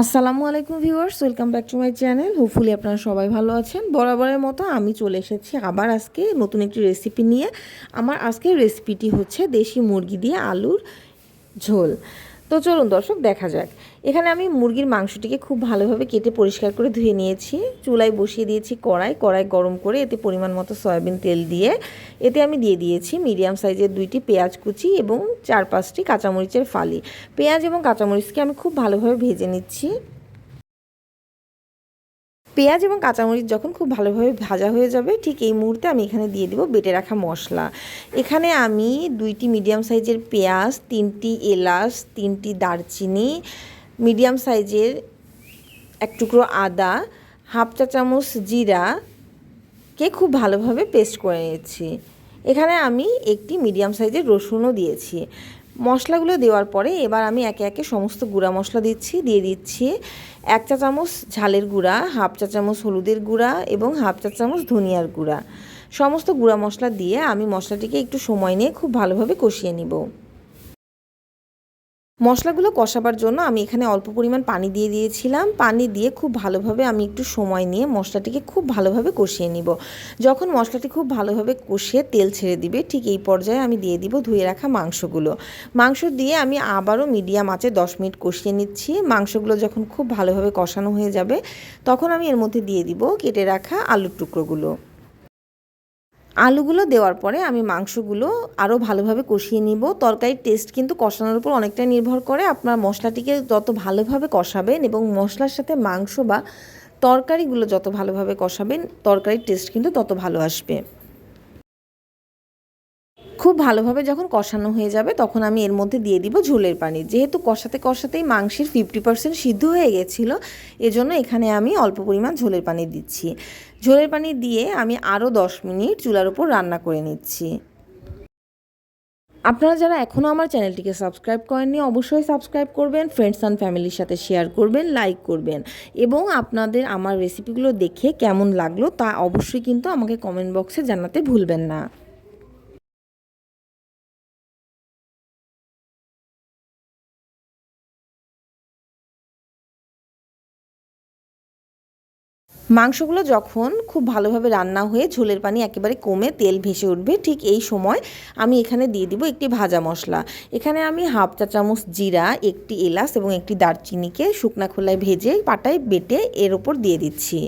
আসসালামু আলাইকুম viewers, welcome back to my channel. Hopefully আপনারা সবাই ভালো আছেন। বরাবরের মতো আমি চলে এসেছি আবার আজকে নতুন একটি রেসিপি নিয়ে। আমার আজকের রেসিপিটি হচ্ছে দেশি মুরগি দিয়ে আলুর ঝোল। তো চলুন দর্শক, দেখা যাক। এখানে আমি মুরগির মাংসটিকে খুব ভালোভাবে কেটে পরিষ্কার করে ধুয়ে নিয়েছি। চুলায় বসিয়ে দিয়েছি কড়াই কড়াই গরম করে এতে পরিমাণ মতো সয়াবিন তেল দিয়ে। এতে আমি দিয়ে দিয়েছি মিডিয়াম সাইজের দুইটি পেঁয়াজ কুচি এবং চার পাঁচটি কাঁচামরিচের ফালি। পেঁয়াজ এবং কাঁচামরিচকে আমি খুব ভালোভাবে ভেজে নিচ্ছি। পেঁয়াজ এবং কাঁচামরিচ যখন খুব ভালোভাবে ভাজা হয়ে যাবে, ঠিক এই মুহূর্তে আমি এখানে দিয়ে দেবো বেটে রাখা মশলা। এখানে আমি দুইটি মিডিয়াম সাইজের পেঁয়াজ, তিনটি এলাচ, তিনটি দারচিনি, মিডিয়াম সাইজের এক টুকরো আদা, হাফ চা চামচ জিরা কে খুব ভালোভাবে পেস্ট করে নিয়েছি। এখানে আমি একটি মিডিয়াম সাইজের রসুনও দিয়েছি। মশলাগুলো দেওয়ার পরে এবার আমি একে একে সমস্ত গুঁড়া মশলা দিচ্ছি, দিয়ে দিচ্ছি এক চা চামচ ঝালের গুঁড়া, হাফ চা চামচ হলুদের গুঁড়া এবং হাফ চা চামচ ধনিয়ার গুঁড়া। সমস্ত গুঁড়া মশলা দিয়ে আমি মশলাটিকে একটু সময় নিয়ে খুব ভালোভাবে কষিয়ে নিব। মশলাগুলো কষাবার জন্য আমি এখানে অল্প পরিমাণ পানি দিয়ে দিয়েছিলাম। পানি দিয়ে খুব ভালোভাবে আমি একটু সময় নিয়ে মশলাটিকে খুব ভালোভাবে কষিয়ে নিব। যখন মশলাটি খুব ভালোভাবে কষিয়ে তেল ছেড়ে দিবে, ঠিক এই পর্যায়ে আমি দিয়ে দিব ধুয়ে রাখা মাংসগুলো। মাংস দিয়ে আমি আবারও মিডিয়াম আঁচে দশ মিনিট কষিয়ে নিচ্ছি। মাংসগুলো যখন খুব ভালোভাবে কষানো হয়ে যাবে, তখন আমি এর মধ্যে দিয়ে দিব কেটে রাখা আলুর টুকরোগুলো। আলুগুলো দেওয়ার পরে আমি মাংসগুলো আরও ভালোভাবে কষিয়ে নিব। তরকারির টেস্ট কিন্তু কষানোর উপর অনেকটাই নির্ভর করে। আপনার মশলাটিকে যত ভালোভাবে কষাবেন এবং মশলার সাথে মাংস বা তরকারিগুলো যত ভালোভাবে কষাবেন, তরকারির টেস্ট কিন্তু তত ভালো আসবে। খুব ভালোভাবে যখন কষানো হয়ে যাবে, তখন আমি এর মধ্যে দিয়ে দিব ঝোলের পানি যেহেতু কষাতে কষাতেই মাংসের ফিফটি পার্সেন্ট সিদ্ধ হয়ে গেছিল, এজন্য এখানে আমি অল্প পরিমাণ ঝোলের পানি দিচ্ছি। ঝোলের পানি দিয়ে আমি আরও দশ মিনিট চুলার উপর রান্না করে নিচ্ছি। আপনারা যারা এখনও আমার চ্যানেলটিকে সাবস্ক্রাইব করেননি, অবশ্যই সাবস্ক্রাইব করবেন ফ্রেন্ডস অ্যান্ড ফ্যামিলির সাথে শেয়ার করবেন লাইক করবেন এবং আপনাদের আমার রেসিপিগুলো দেখে কেমন লাগল তা অবশ্যই কিন্তু আমাকে কমেন্ট বক্সে জানাতে ভুলবেন না। মাংসগুলো যখন খুব ভালোভাবে রান্না হয়ে ঝোলের পানি একেবারে কমে তেল ভেসে উঠবে, ঠিক এই সময় আমি এখানে দিয়ে দিব একটি ভাজা মশলা। এখানে আমি হাফ চা চামচ জিরা, একটি এলাচ এবং একটি দারচিনিকে শুকনা খোলায় ভেজে পাটায় বেটে এর ওপর দিয়ে দিচ্ছি।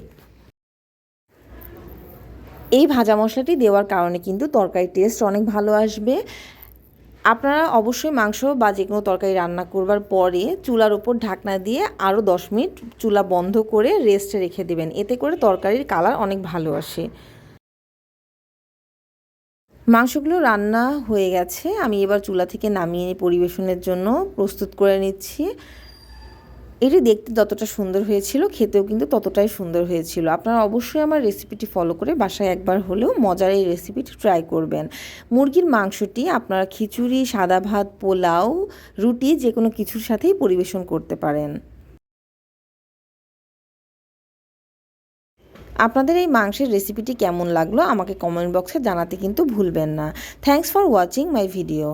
এই ভাজা মশলাটি দেওয়ার কারণে কিন্তু তরকারির টেস্ট অনেক ভালো আসবে। আপনারা অবশ্যই মাংস বা যে কোনো তরকারি রান্না করবার পরে চুলার উপর ঢাকনা দিয়ে আরও দশ মিনিট চুলা বন্ধ করে রেস্টে রেখে দেবেন। এতে করে তরকারির কালার অনেক ভালো আসে। মাংসগুলো রান্না হয়ে গেছে। আমি এবার চুলা থেকে নামিয়ে পরিবেশনের জন্য প্রস্তুত করে নিচ্ছি। এটি দেখতে যতটা সুন্দর হয়েছিল, খেতেও কিন্তু ততটাই সুন্দর হয়েছিল। আপনারা অবশ্যই আমার রেসিপিটি ফলো করে বাসায় একবার হলেও মজার এই রেসিপিটি ট্রাই করবেন। মুরগির মাংসটি আপনারা খিচুড়ি, সাদা ভাত, পোলাও, রুটি যে কোনো কিছুর সাথেই পরিবেশন করতে পারেন। আপনাদের এই মাংসের রেসিপিটি কেমন লাগল আমাকে কমেন্ট বক্সে জানাতে কিন্তু ভুলবেন না। Thanks for watching my video